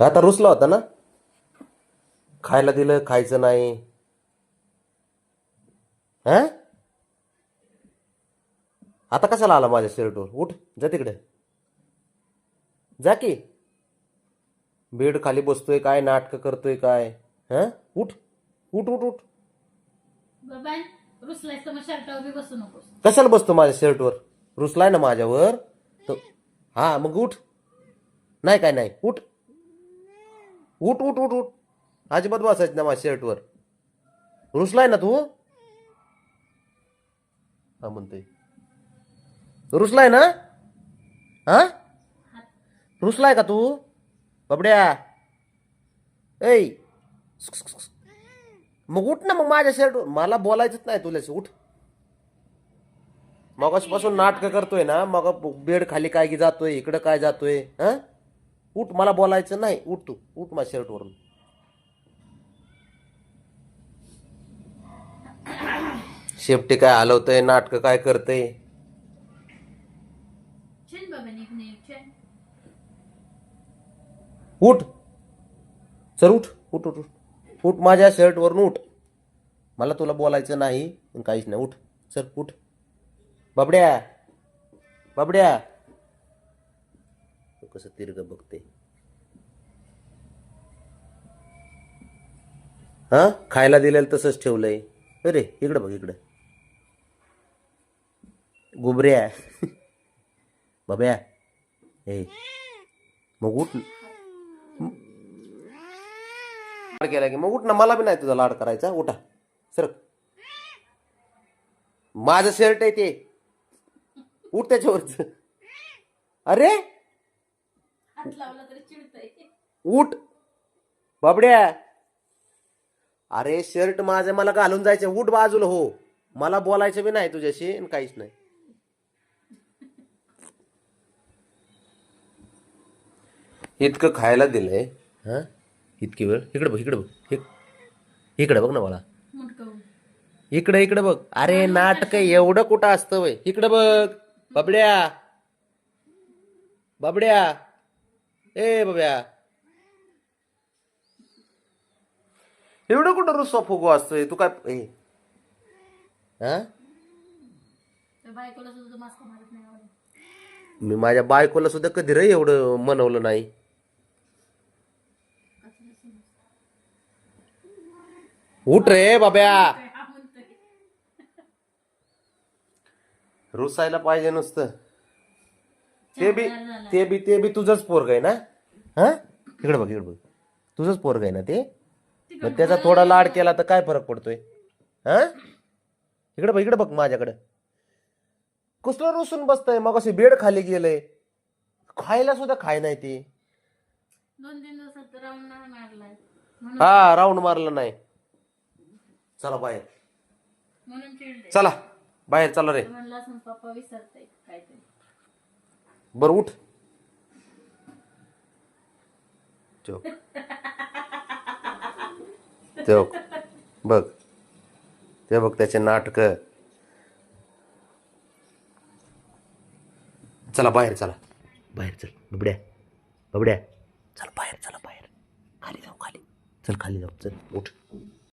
आता रुसला होता ना? खायला दिलं खायचं नाही. हा? आता कशाला आला माझ्या शर्टवर? उठ जा तिकडे. जा की. बेड खाली बसतोय काय नाटक करतोय काय? हा? उठ उठ उठ उठ. बाबा रुसलायस तर मग शर्ट उभी बसू नकोस. कशाला बसतो माझ्या शर्टवर? रुसलाय ना माझ्यावर? तर हा मग उठ. नाही काय नाही. उठ. उठ उठ उठ उठ. अजिबात बसायच ना माझ्या शर्टवर. रुसलाय ना तू? हा म्हणतोय. रुसलाय ना? हा? रुसलाय का तू? बाबड्या. ऐ. मग उठ ना मग माझ्या शर्ट. मला बोलायचंच नाही तुल्याशी उठ. मगाशपासून नाटकं करतोय ना. मग बेड खाली काय की जातोय इकडं काय जातोय हा? उठ मला बोलायचं नाही उठ तू. उठ माझ्या शर्टवरून. शेपटी काय हलवतय नाटकं काय करतय? उठ. चल उठ उठ उठ उठ. उठ माझ्या शर्टवरून उठ. मला तुला बोलायचं नाही काहीच नाही. उठ चल उठ. बाबड्या बाबड्या. कसं दीर्घ बघते. हा? खायला दिलेलं तसंच ठेवलंय. अरे इकडं बघ इकडं. गुबऱ्या. बब्या. हे मग उठ. लाड केला की मग उठ ना मला बी नाही तुझा लाड करायचा. उठा. सर माझं शर्ट आहे ते. उठ त्याच्यावरच. अरे हात लावला तरी चिडतय उठ. बाबड्या. अरे शर्ट माझं मला घालून जायचं. उठ बाजूला हो. मला बोलायचं बी नाही तुझ्याशी आणि काहीच नाही. इतकं खायला दिलंय. हा? इतकी वेळ इकडे बघ इकडे बघ. इक- इकडे बघ ना मला. इकडे इकडे बघ. अरे नाटक एवढं कुठं असतं वय? इकडे बघ. बाबड्या. बाबड्या. ए बाब्या एवढं कुठं रुसवा फुगवा असतोय तू काय ए हा त्या बायकोला सुद्धा मास्क मारत नाही आवडत मी माझ्या बायकोला सुद्धा कधी रे एवढं मनवलं नाही उठ रे बाब्या म्हणतोय रुसायला पाहिजे नुसतं ते बी ते बी ते बी तुझंच पोरग आहे ना? हा? इकडे बघ इकडे बघ. तुझंच पोरग आहे ना ते? मग त्याचा थोडा लाड केला तर काय फरक पडतोय? हा? इकडे बघ इकडे बघ माझ्याकडे. कुसलं रुसून बसतंय? मग अशी बेड खाली गेलंय खायला सुद्धा खाय नाही ते. दोन तीन दिवसात राऊंड नाही मारलाय. म्हणून हा राऊंड मारला नाही. चला बाहेर. म्हणून चिडले. चला. बाहेर चला रे. म्हणलं असं पप्पा विसरताय काहीतरी. बर उठ. चोक चोक बघ. ते बघ त्याचे नाटक. चला बाहेर चला. बाहेर चल. बबड्या. बबड्या. चल बाहेर चला बाहेर. खाली जाऊ खाली. चल खाली जाऊ. चल उठ.